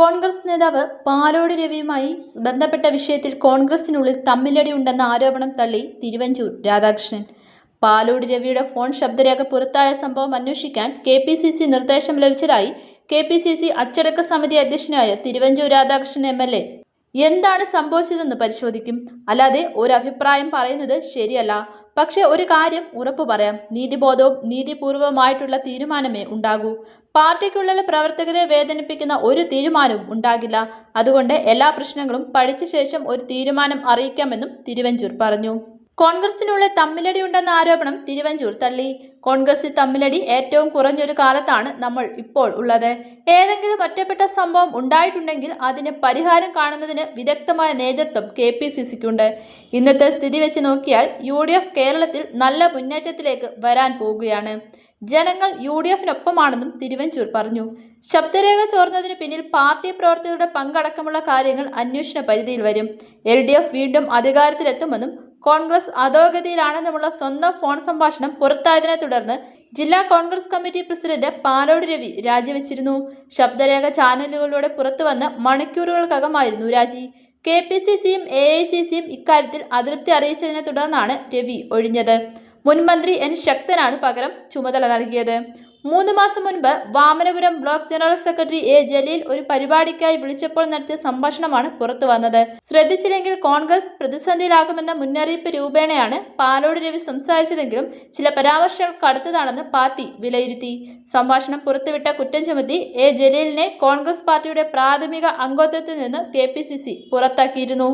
കോൺഗ്രസ് നേതാവ് പാലോട് രവിയുമായി ബന്ധപ്പെട്ട വിഷയത്തിൽ കോൺഗ്രസിനുള്ളിൽ തമ്മിലടി ഉണ്ടെന്ന ആരോപണം തള്ളി തിരുവഞ്ചൂർ രാധാകൃഷ്ണൻ. പാലോട് രവിയുടെ ഫോൺ ശബ്ദരേഖ പുറത്തായ സംഭവം അന്വേഷിക്കാൻ കെ പി സി സി നിർദ്ദേശം ലഭിച്ചതായി കെ പി സി സി അച്ചടക്ക സമിതി അധ്യക്ഷനായ Thiruvanchoor Radhakrishnan M L A എന്താണ് സംഭവിച്ചതെന്ന് പരിശോധിക്കും. അല്ലാതെ ഒരു അഭിപ്രായം പറയുന്നത് ശരിയല്ല. പക്ഷേ ഒരു കാര്യം ഉറപ്പു പറയാം. നീതിബോധവും നീതിപൂർവമായിട്ടുള്ള തീരുമാനമേ ഉണ്ടാകൂ. പാർട്ടിക്കുള്ളിലെ പ്രവർത്തകരെ വേദനിപ്പിക്കുന്ന ഒരു തീരുമാനവും ഉണ്ടാകില്ല. അതുകൊണ്ട് എല്ലാ പ്രശ്നങ്ങളും പഠിച്ച ശേഷം ഒരു തീരുമാനം അറിയിക്കാമെന്നും തിരുവഞ്ചൂർ പറഞ്ഞു. കോൺഗ്രസിനുള്ളിൽ തമ്മിലടി ഉണ്ടെന്ന ആരോപണം തിരുവഞ്ചൂർ തള്ളി. കോൺഗ്രസിൽ തമ്മിലടി ഏറ്റവും കുറഞ്ഞൊരു കാലത്താണ് നമ്മൾ ഇപ്പോൾ ഉള്ളത്. ഏതെങ്കിലും ഒറ്റപ്പെട്ട സംഭവം ഉണ്ടായിട്ടുണ്ടെങ്കിൽ അതിന് പരിഹാരം കാണുന്നതിന് വിദഗ്ധമായ നേതൃത്വം കെ പി സി സിക്കുണ്ട് ഇന്നത്തെ സ്ഥിതി വെച്ച് നോക്കിയാൽ യു ഡി എഫ് കേരളത്തിൽ നല്ല മുന്നേറ്റത്തിലേക്ക് വരാൻ പോകുകയാണ്. ജനങ്ങൾ യു ഡി എഫിനൊപ്പമാണെന്നും തിരുവഞ്ചൂർ പറഞ്ഞു. ശബ്ദരേഖ ചോർന്നതിന് പിന്നിൽ പാർട്ടി പ്രവർത്തകരുടെ പങ്കടക്കമുള്ള കാര്യങ്ങൾ അന്വേഷണ പരിധിയിൽ വരും. എൽ വീണ്ടും അധികാരത്തിലെത്തുമെന്നും കോൺഗ്രസ് അധോഗതിയിലാണെന്നുമുള്ള സ്വന്തം ഫോൺ സംഭാഷണം പുറത്തായതിനെ തുടർന്ന് ജില്ലാ Congress committee president Palode Ravi രാജിവെച്ചിരുന്നു. ശബ്ദരേഖ ചാനലുകളിലൂടെ പുറത്തുവന്ന് മണിക്കൂറുകൾക്കകമായിരുന്നു രാജി. കെ പി സി സിയും എ ഐ സി സിയും ഇക്കാര്യത്തിൽ അതൃപ്തി അറിയിച്ചതിനെ തുടർന്നാണ് രവി ഒഴിഞ്ഞത്. മുൻമന്ത്രി എൻ ശക്തനാണ് പകരം ചുമതല നൽകിയത്. മൂന്ന് മാസം മുൻപ് Vamanapuram block general secretary A Jaleel ഒരു പരിപാടിക്കായി വിളിച്ചപ്പോൾ നടത്തിയ സംഭാഷണമാണ് പുറത്തു വന്നത്. ശ്രദ്ധിച്ചില്ലെങ്കിൽ കോൺഗ്രസ് പ്രതിസന്ധിയിലാകുമെന്ന മുന്നറിയിപ്പ് രൂപേണയാണ് പാലോട് രവി സംസാരിച്ചതെങ്കിലും ചില പരാമർശങ്ങൾ കടുത്തതാണെന്ന് പാർട്ടി വിലയിരുത്തി. സംഭാഷണം പുറത്തുവിട്ട കുറ്റം ചുമത്തി എ ജലീലിനെ കോൺഗ്രസ് പാർട്ടിയുടെ പ്രാഥമിക അംഗത്വത്തിൽ നിന്ന് കെ പുറത്താക്കിയിരുന്നു.